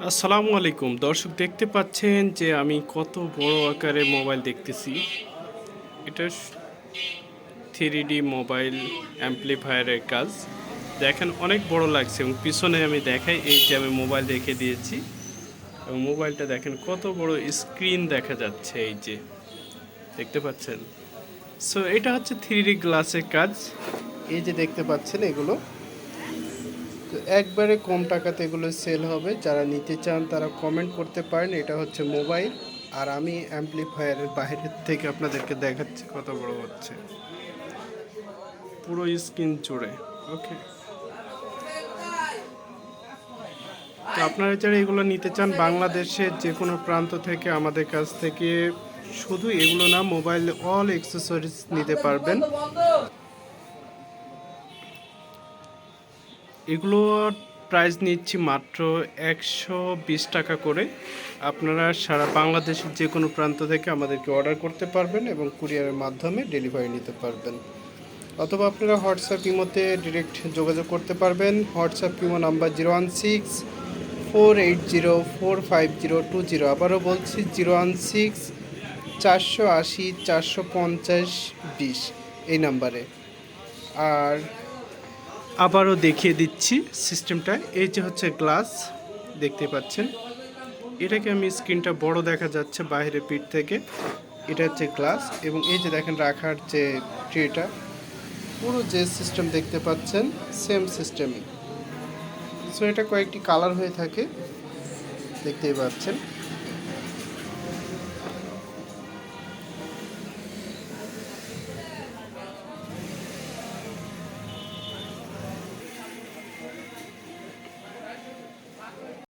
আসসালামু আলাইকুম। দর্শক দেখতে পাচ্ছেন যে আমি কত বড় আকারে মোবাইল দেখতেছি। এটা থ্রি ডি মোবাইল অ্যাম্পলিফায়ারের কাজ। দেখেন অনেক বড় লাগছে এবং পিছনে আমি দেখাই, এই যে আমি মোবাইল রেখে দিয়েছি। এবং মোবাইলটা দেখেন কত বড় স্ক্রিন দেখা যাচ্ছে, এই যে। দেখতে পাচ্ছেন? সো এটা হচ্ছে থ্রি ডি গ্লাসের কাজ। এই যে দেখতে পাচ্ছেন এগুলো। একবারে কম টাকাতে এগুলো সেল হবে। যারা নিতে চান তারা কমেন্ট করতে পারেন। এটা হচ্ছে মোবাইল আর আমি অ্যাম্পলিফায়ারের বাইরের থেকে আপনাদেরকে দেখাচ্ছি কত বড় হচ্ছে। পুরো স্ক্রিন জুড়ে ওকে তো আপনারা যারা এগুলো নিতে চান, বাংলাদেশের যে কোনো প্রান্ত থেকে আমাদের কাছ থেকে শুধু এগুলো না মোবাইল অল অ্যাক্সেসরিজ নিতে পারবেন। এগুলোর প্রাইস নিচ্ছি মাত্র একশো বিশ টাকা করে। আপনারা সারা বাংলাদেশের যে কোনো প্রান্ত থেকে আমাদেরকে অর্ডার করতে পারবেন এবং কুরিয়ারের মাধ্যমে ডেলিভারি নিতে পারবেন। অথবা আপনারা হোয়াটসঅ্যাপ ইমোতে ডিরেক্ট যোগাযোগ করতে পারবেন। WhatsApp imo number zero one six four eight zero four five zero two zero. আবারও বলছি, জিরো ওয়ান সিক্স চারশো আশি চারশো পঞ্চাশ বিশ এই নাম্বারে। আর আবারও দেখিয়ে দিচ্ছি সিস্টেমটা। এই যে হচ্ছে গ্লাস, দেখতে পাচ্ছেন। এটাকে আমি স্ক্রিনটা বড় দেখা যাচ্ছে বাইরে পিঠ থেকে। এটা হচ্ছে গ্লাস এবং এই যে দেখেন রাখার যে ট্রেটা, পুরো যে সিস্টেম দেখতে পাচ্ছেন, সেম সিস্টেমই। সো এটা কয়েকটি কালার হয়ে থাকে, দেখতেই পাচ্ছেন।